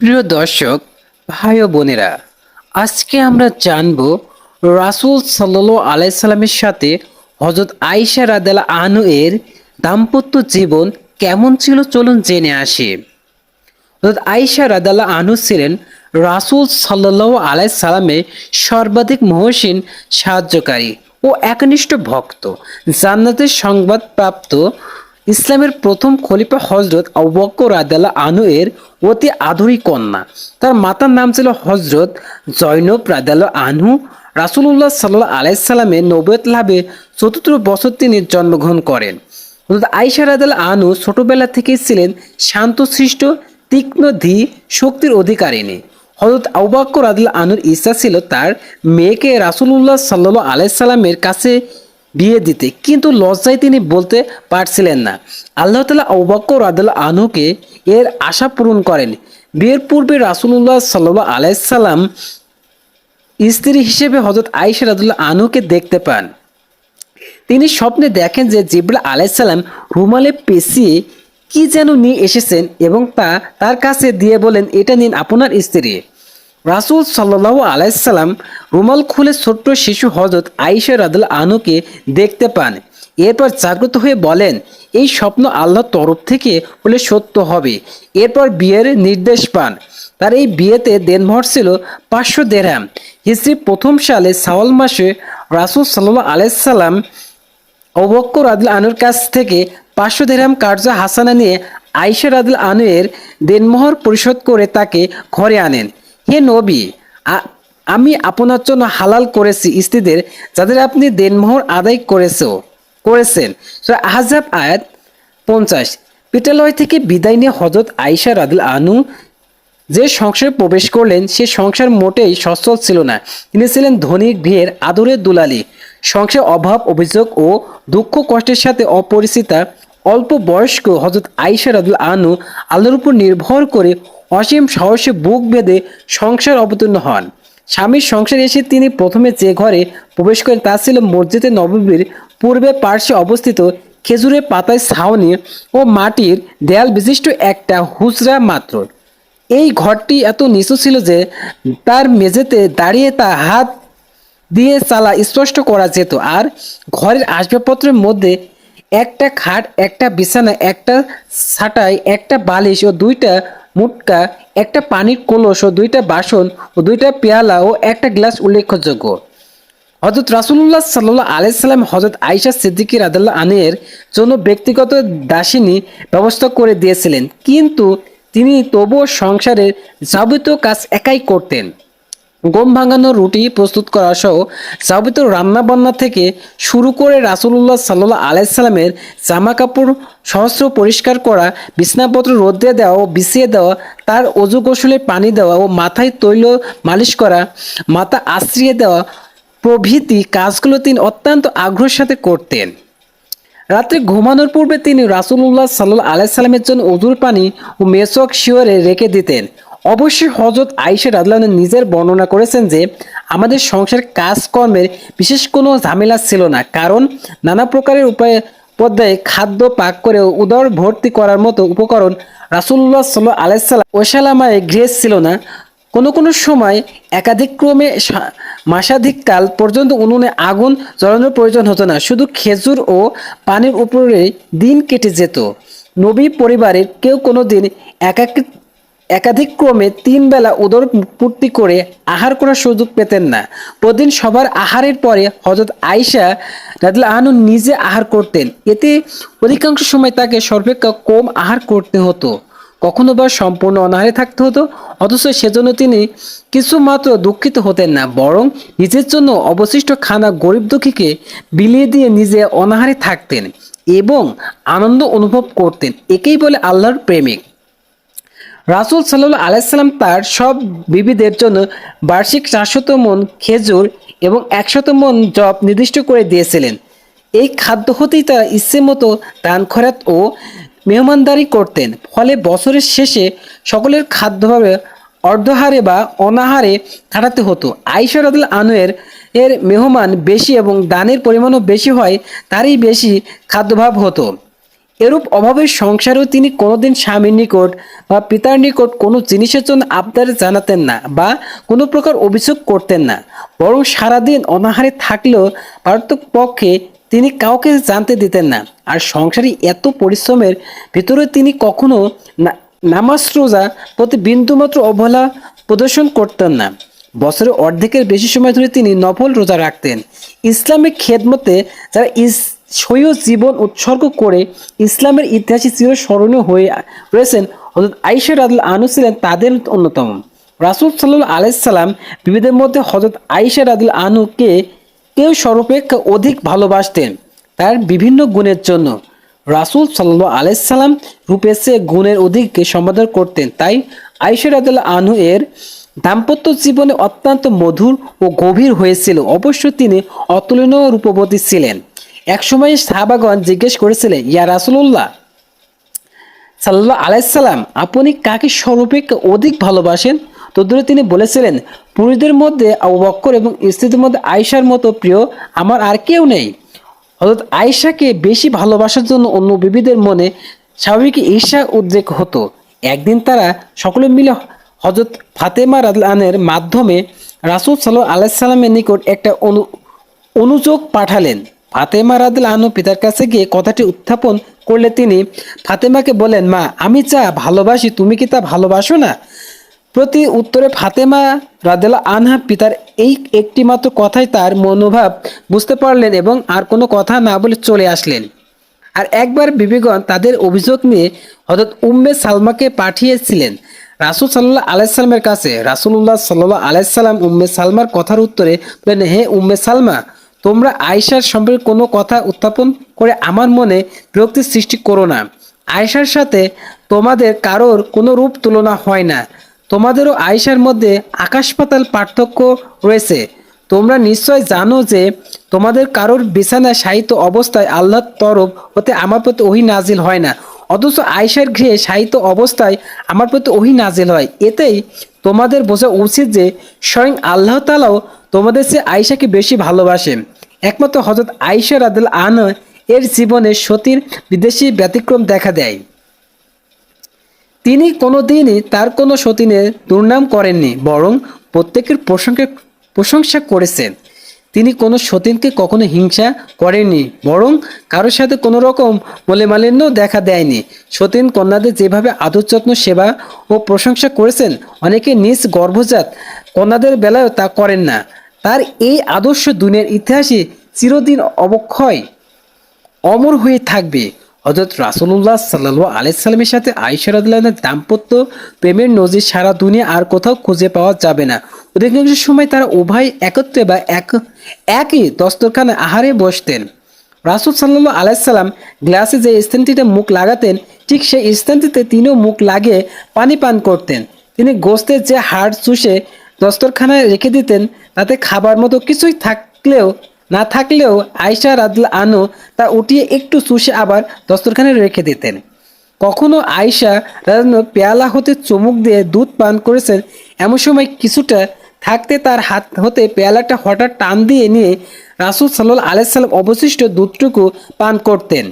প্রিয় দর্শক, ভাই ও বোনেরা, আজকে আমরা জানব রাসুল সাল্লাল্লাহু আলাইহি সাল্লামের সাথে হজরত আয়েশা রাদিয়াল্লাহু আনু এর দাম্পত্য জীবন কেমন ছিল চলুন জেনে আসি। হজরত আয়েশা রাদিয়াল্লাহু আনু ছিলেন রাসূল সাল্লাল্লাহু আলাইহি সাল্লামের সর্বাধিক মহসিন সাহায্যকারী ও একনিষ্ঠ ভক্ত। জান্নাতের সংবাদ প্রাপ্ত ইসলামের প্রথম খলিফা হজরত আবু বকর রাদিয়াল্লাহু আনহু এর অতি আদরী কন্যা। তার মাতার নাম ছিল হজরত জৈনব রাদিয়াল্লাহু আনহু। রাসূলুল্লাহ সাল্লাল্লাহু আলাইহি সাল্লামের নবুয়ত লাভে চতুর্থ বছর তিনি জন্মগ্রহণ করেন। আয়েশা রাদিয়াল্লাহু আনহু ছোটবেলা থেকেই ছিলেন শান্তশিষ্ট তীক্ষ্ণ ধী শক্তির অধিকারিণী হজরত আউবাক্য রাদিল আনুর ইচ্ছা ছিল তার মেয়েকে রাসূলুল্লাহ সাল্লাহ আলাইসাল্লামের কাছে বিয়ে দিতে। কিন্তু লজ্জায় তিনি বলতে পারছিলেন না। আল্লাহ তালা আউবাক্য রাদিল আনুকে এর আশা পূরণ করেন। বিয়ের পূর্বে রাসূলুল্লাহ সাল্লাহ আলাইসাল্লাম স্ত্রী হিসেবে হজরত আয়েশা রাদুল্লাহ আনুকে দেখতে পান। তিনি স্বপ্নে দেখেন যে জিব্রা আলাইসাল্লাম রুমালে পেঁচিয়ে কি যেন নিয়ে এসেছেন এবং তা তার কাছে দিয়ে বলেন, এটা নিন আপনার স্ত্রী। রাসূল সাল্লাহ আলাইসাল্লাম রুমাল খুলে ছোট্ট শিশু হজরত আয়েশা রাদুল আনুকে দেখতে পান। এরপর জাগ্রত হয়ে বলেন, এই স্বপ্ন আল্লাহর তরফ থেকে হলে সত্য হবে। এরপর বিয়ের নির্দেশ পান। তার এই বিয়েতে দেনমহর ছিল পাঁচশো দেড়হাম হিস্ট্রি প্রথম সালে সাওয়াল মাসে রাসূল সাল্লাহ আলাইসাল্লাম অবক্কর আদিল আনুর কাছ থেকে পাঁচশো দেরাম কার্য হাসানা নিয়ে আইসা আদিল আনুয়ের দেনমোহর পরিশোধ করে তাকে ঘরে আনেন। হে নবী আমি আপনার জন্য হালাল করেছি স্ত্রীদের, যাদের আপনি দেনমোহর আদায় করেছ, করেছেন। আহজাব আয়াত পঞ্চাশ। পিটালয় থেকে বিদায় নিয়ে হজরত আইসা রাদিল আনু যে সংসারে প্রবেশ করলেন, সে সংসার মোটেই সচ্ছল ছিল না। তিনি ছিলেন ধনী বিয়ের আদরের দুলালি। সংসার অভাব, অভিযোগ ও দুঃখ কষ্টের সাথে অপরিচিতা। অল্প বয়স্ক হজরত আইসা রাদুল আনু আল্লাহর উপর নির্ভর করে অসীম সাহসে বুক বেঁধে সংসার অবতীর্ণ হন। স্বামীর সংসারে এসে তিনি প্রথমে যে ঘরে প্রবেশ করেন তা ছিল মসজিদে নববীর পূর্বে পার্শ্বে অবস্থিত খেজুরের পাতায় ছাউনি ও মাটির দেয়াল বিশিষ্ট একটা হুজরা মাত্র। এই ঘরটি এত নিচু ছিল যে তার মেঝেতে দাঁড়িয়ে তা হাত দিয়ে চালা স্পষ্ট করা যেত। আর ঘরের আসবাবপত্রের মধ্যে একটা খাট, একটা বিছানা, একটা ছাটাই, একটা বালিশ ও দুইটা মুটকা, একটা পানির কলস ও দুইটা বাসন ও দুইটা পেয়ালা ও একটা গ্লাস উল্লেখযোগ্য। হজরত রাসুল্লাহ সাল্লাহ আলাইসাল্লাম হজরত আইসা সিদ্দিকী রাদাল্লাহ আনের জন্য ব্যক্তিগত দাসিনী ব্যবস্থা করে দিয়েছিলেন। কিন্তু তিনি তবুও সংসারের যাবতীয় কাজ একাই করতেন। গম ভাঙানো রুটি প্রস্তুত করা সহ যাবতীয় রান্নাবান্না থেকে শুরু করে রাসুলুল্লাহ সাল্লাহ আলাইসাল্লামের জামা কাপড় সহস্র পরিষ্কার করা, বিছনাপত্র রোদ্রে দেওয়া ও বিছিয়ে দেওয়া, তার অজু গোসলে পানি দেওয়া ও মাথায় তৈল মালিশ করা, মাথা আশ্রিয়ে দেওয়া প্রভৃতি কাজগুলো তিনি অত্যন্ত আগ্রহের সাথে করতেন। রাত্রে ঘুমানোর পূর্বে তিনি রাসূলুল্লাহ সাল্লাহ আলাইসাল্লামের জন্য অজুর পানি ও মেসক শিওরে রেখে দিতেন। অবশ্যই হজরত আইসা রাদলান নিজের বর্ণনা করেছেন যে, আমাদের সংসার কাজকর্মের বিশেষ কোনো ঝামেলা ছিল না। কারণ নানা প্রকারের উপায়ে পর্যায়ে খাদ্য পাক করে উদর ভর্তি করার মতো উপকরণ রাসূলুল্লাহ সাল্লাহ আলাইসাল্লাম ওসালামায় গৃহে ছিল না। কোনো কোনো সময় একাধিক্রমে মাসাধিককাল পর্যন্ত উনুনে আগুন জ্বালানোর প্রয়োজন হতো না। শুধু খেজুর ও পানির উপরে দিন কেটে যেত। নবী পরিবারের কেউ কোনো দিন একাকি একাধিক্রমে তিন বেলা উদর পূর্তি করে আহার করার সুযোগ পেতেন না। প্রতিদিন সবার আহারের পরে হজরত আয়েশা রাদিল আহনু নিজে আহার করতেন। এতে অধিকাংশ সময় তাকে সর্বাপেক্ষা কম আহার করতে হতো। কখনো বা সম্পূর্ণ অনাহারে থাকতে হতো, অথচ সেজন্য তিনি কিছু মাত্র দুঃখিত হতেন না, বরং নিজের জন্য অবশিষ্ট খানা গরিব দুঃখীকে বিলিয়ে দিয়ে নিজে অনাহারে থাকতেন এবং আনন্দ অনুভব করতেন। একেই বলে আল্লাহর প্রেমিক। রাসুল সাল্লাহ আলাইসাল্লাম তার সব বিবিদের জন্য বার্ষিক চারশত মন খেজুর এবং একশত মন জব নির্দিষ্ট করে দিয়েছিলেন। এই খাদ্য হতেই তারা ইচ্ছে মতো দান খরাত ও মেহমানদারি করতেন। ফলে বছরের শেষে সকলের খাদ্যভাবে অর্ধহারে বা অনাহারে কাটাতে হতো। আইসা রাদুল আনুয়ের এর মেহমান বেশি এবং দানের পরিমাণও বেশি হয়, তারই বেশি খাদ্যভাব হতো। এরূপ অভাবের সংসারেও তিনি কোনোদিন স্বামীর নিকট বা পিতার নিকট কোনো জিনিসের জন্য আবদার জানাতেন না বা কোনো প্রকার অভিযোগ করতেন না। বরং সারাদিন অনাহারে থাকলেও পক্ষে তিনি কাউকে জানতে দিতেন না। আর সংসারে এত পরিশ্রমের ভিতরে তিনি কখনো নামাজ রোজা প্রতি বিন্দুমাত্র অবহেলা প্রদর্শন করতেন না। বছরের অর্ধেকের বেশি সময় ধরে তিনি নফল রোজা রাখতেন। ইসলামিক খেদমতে যারা ইস স্বীয় জীবন উৎসর্গ করে ইসলামের ইতিহাসে চিরস্মরণীয় হয়ে রয়েছেন হজরত আইসা রাদুল আনু ছিলেন তাদের অন্যতম। রাসুল সাল্লাহ আলাইসাল্লাম বিবিধের মধ্যে হজরত আইসা রাদুল আনুকে কেউ সর্বাপেক্ষা অধিক ভালোবাসতেন। তার বিভিন্ন গুণের জন্য রাসুল সাল্লাহ আলাইসাল্লাম রূপে সে গুণের অধিককে সম্বোধন করতেন। তাই আইসা রাদুল আনু এর দাম্পত্য জীবনে অত্যন্ত মধুর ও গভীর হয়েছিল। অবশ্য তিনি অতুলনীয় রূপবতী ছিলেন। একসময় সাহাবাগণ জিজ্ঞেস করেছিলেন, ইয়া রাসুল্লাহ সাল্লাহ আলাইসাল্লাম আপনি কাকে সর্বাপেক্ষা অধিক ভালোবাসেন? তদ্দুরে তিনি বলেছিলেন, পুরুষদের মধ্যে আবু বক্কর এবং স্ত্রীদের মধ্যে আয়সার মতো প্রিয় আমার আর কেউ নেই। হজরত আয়সাকে বেশি ভালোবাসার জন্য অন্য বিবিদের মনে স্বাভাবিক ঈর্ষা উদ্রেক হতো। একদিন তারা সকলে মিলে হজরত ফাতেমা রাদলানের মাধ্যমে রাসুল সাল্লাহ আলাইসাল্লামের নিকট একটা অনু, অনুযোগ পাঠালেন। ফাতেমা রাদিল আনু পিতার কাছে গিয়ে কথাটি উত্থাপন করলে তিনি ফাতেমাকে বলেন, মা, আমি যা ভালোবাসি, তুমি কি তা ভালোবাসো না? প্রতি উত্তরে ফাতেমা রাদেল আনহা পিতার এই একটি মাত্র কথাই তার মনোভাব বুঝতে পারলেন এবং আর কোনো কথা না বলে চলে আসলেন। আর একবার বিবেগণ তাদের অভিযোগ নিয়ে হজরত উম্মে সালমাকে পাঠিয়েছিলেন। রাসুল সাল্লাহ আলাইসাল্লামের কাছে রাসুল্লাহ সাল্লাহ আলাইসাল্লাম উম্মে সালমার কথার উত্তরে বলেন, হে উম্মে সালমা তোমরা আয়সার সম্পর্কে কোনো কথা উত্থাপন করে আমার মনে বিরক্তি সৃষ্টি করো না। আয়সার সাথে তোমাদের কারোর কোনো রূপ তুলনা হয় না। তোমাদেরও আয়সার মধ্যে আকাশ পাতাল পার্থক্য রয়েছে। তোমরা নিশ্চয় জানো যে তোমাদের কারোর বিছানায় সাহিত্য অবস্থায় আল্লাহর তরফ হতে আমার প্রতি ওহি নাজিল হয় না। অথচ আয়সার গৃহে সাহিত্য অবস্থায় আমার প্রতি ওহি নাজিল হয়। এতেই তোমাদের বোঝা উচিত যে স্বয়ং আল্লাহ তালাও তোমাদের সে আয়সাকে বেশি ভালোবাসে। একমাত্র হজরত আয়সা রাদুল আন এর জীবনে সতীর বিদেশি ব্যতিক্রম দেখা দেয়। তিনি কোনোদিনই তার কোনো সতীনের দুর্নাম করেননি, বরং প্রত্যেকের প্রশংসা প্রশংসা করেছেন তিনি কোনো সতীনকে কখনো হিংসা করেননি, বরং কারোর সাথে কোনো রকম মলেমালিন্য দেখা দেয়নি। সতীন কন্যাদের যেভাবে আদর যত্ন, সেবা ও প্রশংসা করেছেন, অনেকে নিজ গর্ভজাত কন্যাদের বেলায়ও তা করেন না। তার এই আদর্শ দুনিয়ার ইতিহাসে চিরদিন অবক্ষয়, অমর হয়ে থাকবে। হজরত রাসুল্লাহ সাল্লাহ আলাইসাল্লামের সাথে আইসারদের দাম্পত্য প্রেমের নজির সারা দুনিয়া আর কোথাও খুঁজে পাওয়া যাবে না। অধিকাংশ সময় তারা উভয় একত্রে বা এক, একই দস্তরখানে আহারে বসতেন। রাসুল সাল্লাহ আলাইসাল্লাম গ্লাসে যে স্থানটিতে মুখ লাগাতেন, ঠিক সেই স্থানটিতে তিনিও মুখ লাগিয়ে পানি পান করতেন। তিনি গোস্তের যে হাড় চুষে দস্তরখানায় রেখে দিতেন, তাতে খাবার মতো কিছুই থাকলেও, না থাকলেও আয়সা রাদল আনো তা উঠিয়ে একটু চুষে আবার দস্তরখানে রেখে দিতেন। কখনো আয়সা রাজানো পেয়ালা হতে চমুক দিয়ে দুধ পান করেছেন, এমন সময় কিছুটা থাকতে তার হাত হতে পেয়ালাটা হঠাৎ টান দিয়ে নিয়ে রাসুল সাল্লাহ আলাইসাল্লাম অবশিষ্ট দুধটুকু পান করতেন।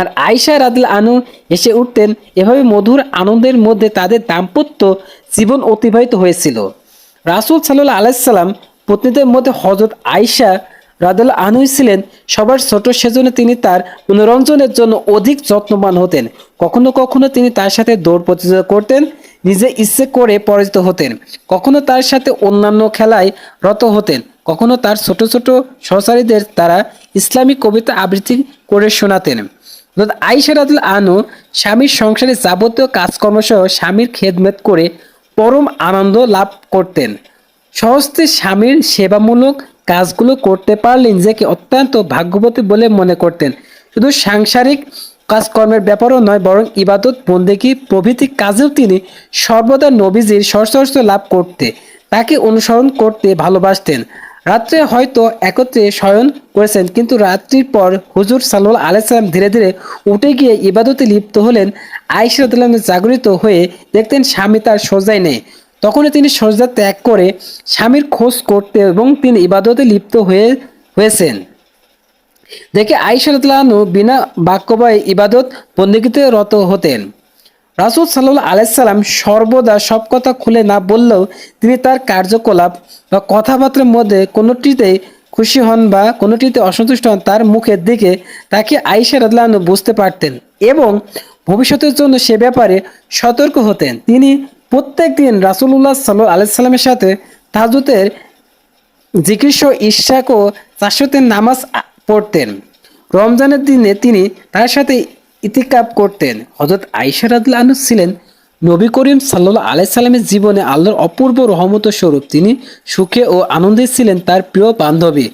আর আয়সা রাদিল আনু এসে উঠতেন, এভাবে মধুর আনন্দের মধ্যে তাদের দাম্পত্য জীবন অতিবাহিত হয়েছিল। রাসুল সাল্লাহ আলাইসাল্লাম পত্নীদের মধ্যে হজরত আয়সা রাদুল আনুই ছিলেন। সবার ছোট সেজন্য তিনি তার মনোরঞ্জনের জন্য অধিক যত্নবান হতেন। কখনো কখনো তিনি তার সাথে দৌড় প্রতিযোগিতা করতেন, নিজে ইচ্ছে করে পরাজিত হতেন। কখনো তার সাথে অন্যান্য খেলায় রত হতেন। কখনো তার ছোট ছোট সহচারীদের তারা ইসলামী কবিতা আবৃত্তি করে শোনাতেন। আইসা রাদুল আনু স্বামীর সংসারে যাবতীয় কাজকর্ম সহ স্বামীর খেদমেত করে পরম আনন্দ লাভ করতেন। সহস্তে স্বামীর সেবামূলক কাজগুলো করতে পারলেন নিজেকে অত্যন্ত ভাগ্যবতী বলে মনে করতেন। শুধু সাংসারিক কাজকর্মের ব্যাপারও নয়, বরং ইবাদত বন্দেকি প্রভৃতি কাজেও তিনি সর্বদা নবীজির সশস্ত্র লাভ করতে, তাকে অনুসরণ করতে ভালোবাসতেন। রাত্রে হয়তো একত্রে শয়ন করেছেন, কিন্তু রাত্রির পর হুজুর সাল্লাহ আলাইসাল্লাম ধীরে ধীরে উঠে গিয়ে ইবাদতে লিপ্ত হলেন। আইসরাতুল্লাহ জাগরিত হয়ে দেখতেন স্বামী তার সোজাই নেই। তখনই তিনি সজদা ত্যাগ করে স্বামীর খোঁজ করতে এবং তিনি ইবাদতে লিপ্ত হয়ে হয়েছেন। দেখে আইসা রাদিয়াল্লাহু বিনা বাক্যবায় ইবাদত বন্দিকিতে রত হতেন। রাসুল সাল্লাহ আলাইসাল্লাম সর্বদা সব কথা খুলে না বললেও তিনি তার কার্যকলাপ বা কথাবার্তার মধ্যে কোনোটিতে খুশি হন বা কোনোটিতে অসন্তুষ্ট হন তার মুখের দিকে তাকে আইসা রাদলানু বুঝতে পারতেন এবং ভবিষ্যতের জন্য সে ব্যাপারে সতর্ক হতেন। তিনি প্রত্যেক দিন রাসুল্লাহ সাল্লাহ আলাইসাল্লামের সাথে তাজুতের জিকির ইশাক ও চাষতের নামাজ পড়তেন। রমজানের দিনে তিনি তার সাথে ইতিকাপ করতেন। হজরত আইসা রাদুল্লাহ ছিলেন নবী করিম সাল্লাহ আলাইসাল্লামের জীবনে আল্লাহর অপূর্ব রহমত স্বরূপ। তিনি সুখে ও আনন্দে ছিলেন তার প্রিয় বান্ধবী।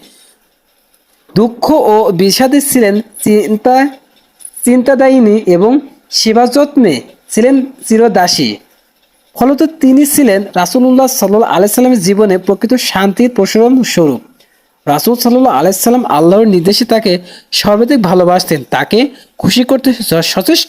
দুঃখ ও বিষাদে ছিলেন চিন্তা, চিন্তাদায়িনী এবং সেবা যত্নে ছিলেন চিরদাসী। ফলত তিনি ছিলেন রাসুল্লাহ সাল্লাহ আলাইসাল্লামের জীবনে প্রকৃত শান্তির প্রসারণ স্বরূপ। রাসুল সাল্লাহ আলাইসাল্লাম আল্লাহর নির্দেশে তাকে সর্বাধিক ভালোবাসতেন। তাকে খুশি করতে সচেষ্ট